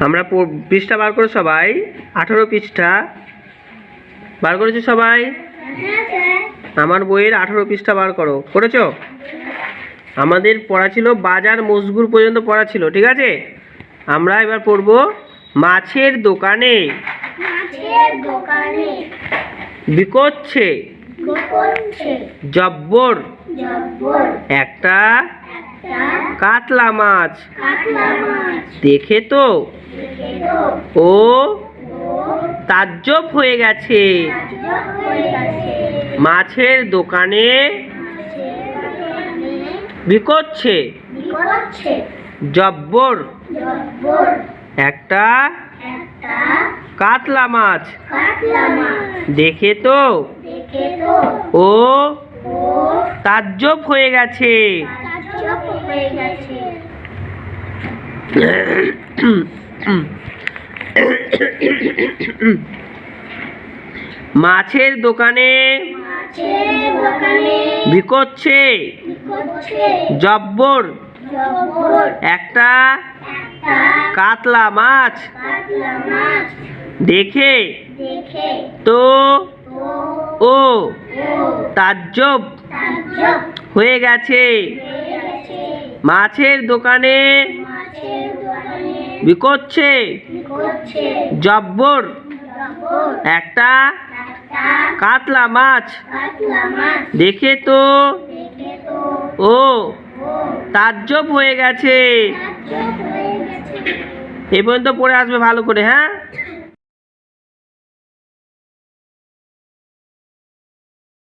আমরা পৃষ্ঠা বার করে সবাই আঠারো পৃষ্ঠা। বার করেছ সবাই? আমার বইয়ের আঠারো পৃষ্ঠা বার করো। করেছ? আমাদের পড়া ছিল বাজার মজগুর পর্যন্ত পড়া ছিল ঠিক আছে? আমরা এবার পড়ব মাছের দোকানে। বিকোচ্ছে। জব্বর। একটা। কাতলা মাছ। দেখে তো? ও তাজ্জব হয়ে গেছে। মাছের দোকানে বিকোচ্ছে। জব্বর। একটা কাতলা মাছ। দেখে তো? ও তাজ্জব হয়ে গেছে। মাছের দোকানে বিকোচ্ছে জব্বর। একটা কাতলা মাছ। দেখে তো ও তাজ্জব হয়ে গেছে। মাছের দোকানে বিকোচ্ছে জব্বর, একটা কাতলা মাছ। দেখে তো ও তাজ্জব হয়ে গেছে। এই পর্যন্ত পড়ে আসবে ভালো করে হ্যাঁ?